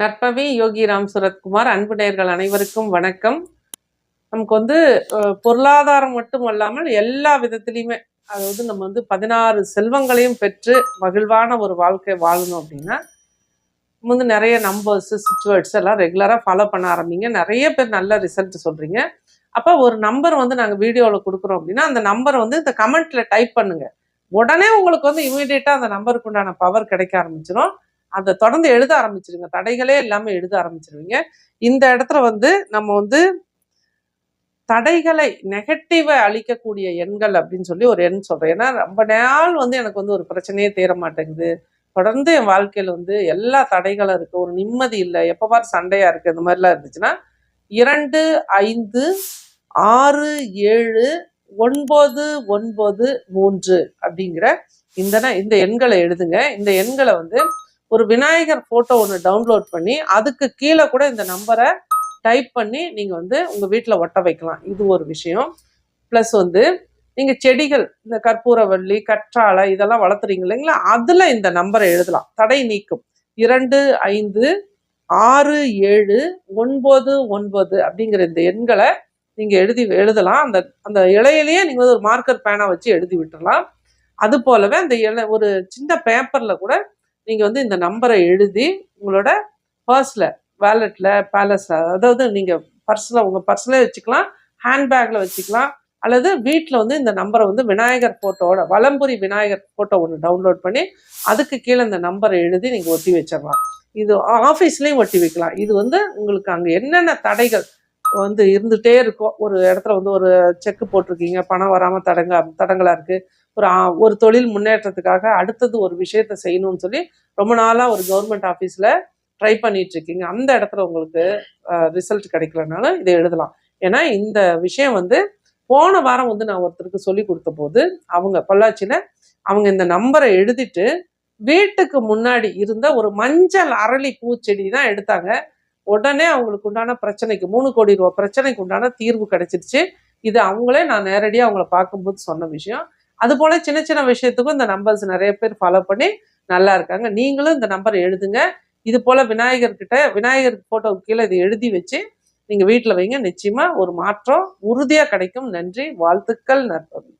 நற்பவி யோகி ராம் சுரத்குமார் அன்பு நேர்கள் அனைவருக்கும் வணக்கம். நமக்கு வந்து பொருளாதாரம் மட்டும் அல்லாமல் எல்லா விதத்திலையுமே அதாவது நம்ம வந்து பதினாறு செல்வங்களையும் பெற்று மகிழ்வான ஒரு வாழ்க்கை வாழணும் அப்படின்னா நம்ம வந்து நிறைய நம்பர்ஸ் சுச்சுவேர்ட்ஸ் எல்லாம் ரெகுலராக ஃபாலோ பண்ண ஆரம்பிங்க. நிறைய பேர் நல்ல ரிசல்ட் சொல்கிறீங்க அப்போ ஒரு நம்பர் வந்து நாங்கள் வீடியோவில் கொடுக்குறோம் அப்படின்னா அந்த நம்பரை வந்து இந்த கமெண்ட்டில் டைப் பண்ணுங்கள் உடனே உங்களுக்கு வந்து இமீடியட்டாக அந்த நம்பருக்கு உண்டான பவர் கிடைக்க ஆரம்பிச்சிடும் அதை தொடர்ந்து எழுத ஆரம்பிச்சிருங்க. தடைகளே இல்லாமல் எழுத ஆரம்பிச்சிருவீங்க. இந்த இடத்துல வந்து நம்ம வந்து தடைகளை நெகட்டிவை அழிக்கக்கூடிய எண்கள் அப்படின்னு சொல்லி ஒரு எண் சொல்றேன். ஏன்னா ரொம்ப நாள் வந்து எனக்கு வந்து ஒரு பிரச்சனையே தீர மாட்டேங்குது. தொடர்ந்து என் வாழ்க்கையில வந்து எல்லா தடைகளும் இருக்கு. ஒரு நிம்மதி இல்லை. எப்போ பாரு சண்டையா இருக்கு. இந்த மாதிரிலாம் இருந்துச்சுன்னா இரண்டு ஐந்து ஆறு ஏழு ஒன்பது ஒன்பது மூன்று அப்படிங்கிற இந்த இந்த எண்களை எழுதுங்க. இந்த எண்களை வந்து ஒரு விநாயகர் போட்டோ ஒன்று டவுன்லோட் பண்ணி அதுக்கு கீழே கூட இந்த நம்பரை டைப் பண்ணி நீங்கள் வந்து உங்கள் வீட்டில் ஒட்ட வைக்கலாம். இது ஒரு விஷயம். ப்ளஸ் வந்து நீங்கள் செடிகள் இந்த கற்பூரவள்ளி கற்றாழை இதெல்லாம் வளர்த்துறீங்க இல்லைங்களா? அதில் இந்த நம்பரை எழுதலாம். தடை நீக்கும். இரண்டு ஐந்து ஆறு ஏழு ஒன்பது ஒன்பது அப்படிங்கிற இந்த எண்களை நீங்கள் எழுதி எழுதலாம். அந்த அந்த இலையிலேயே நீங்கள் வந்து ஒரு மார்க்கர் பேனா வச்சு எழுதி விட்டுடலாம் அது போலவே அந்த இலை ஒரு சின்ன பேப்பரில் கூட நீங்கள் வந்து இந்த நம்பரை எழுதி உங்களோட பர்ஸில் வேலெட்டில் பேலஸில் அதாவது நீங்கள் பர்ஸில் உங்கள் பர்ஸ்லேயே வச்சுக்கலாம் ஹேண்ட்பேக்கில் வச்சுக்கலாம் அல்லது வீட்டில் வந்து இந்த நம்பரை வந்து விநாயகர் ஃபோட்டோவோட வலம்புரி விநாயகர் ஃபோட்டோ ஒன்று டவுன்லோட் பண்ணி அதுக்கு கீழே இந்த நம்பரை எழுதி நீங்கள் ஒட்டி வச்சிடலாம். இது ஆஃபீஸ்லேயும் ஒட்டி வைக்கலாம். இது வந்து உங்களுக்கு அங்கே என்னென்ன தடைகள் வந்து இருந்துகிட்டே இருக்கும். ஒரு இடத்துல வந்து ஒரு செக்கு போட்டிருக்கீங்க பணம் வராமல் தடங்க தடங்களாக இருக்குது ஒரு ஒரு தொழில் முன்னேற்றத்துக்காக அடுத்தது ஒரு விஷயத்த செய்யணும்னு சொல்லி ரொம்ப நாளாக ஒரு கவர்மெண்ட் ஆஃபீஸில் ட்ரை பண்ணிட்டு இருக்கீங்க அந்த இடத்துல உங்களுக்கு ரிசல்ட் கிடைக்கலனாலும் இதை எழுதலாம். ஏன்னா இந்த விஷயம் வந்து போன வாரம் வந்து நான் ஒருத்தருக்கு சொல்லி கொடுத்த போது அவங்க பொள்ளாச்சியில் அவங்க இந்த நம்பரை எழுதிட்டு வீட்டுக்கு முன்னாடி இருந்த ஒரு மஞ்சள் அரளி பூச்செடி தான் எடுத்தாங்க. உடனே அவங்களுக்கு உண்டான பிரச்சனைக்கு மூணு கோடி ரூபா பிரச்சனைக்கு உண்டான தீர்வு கிடைச்சிருச்சு. இது அவங்களே நான் நேரடியாக அவங்கள பார்க்கும்போது சொன்ன விஷயம். அதுபோல் சின்ன சின்ன விஷயத்துக்கும் இந்த நம்பர்ஸ் நிறைய பேர் ஃபாலோ பண்ணி நல்லா இருக்காங்க. நீங்களும் இந்த நம்பர் எழுதுங்க. இது போல் விநாயகர்கிட்ட விநாயகர் ஃபோட்டோவுக்கு கீழே இதை எழுதி வச்சு நீங்கள் வீட்டில் வைங்க. நிச்சயமாக ஒரு மாற்றம் உறுதியாக கிடைக்கும். நன்றி. வாழ்த்துக்கள் நற்பவி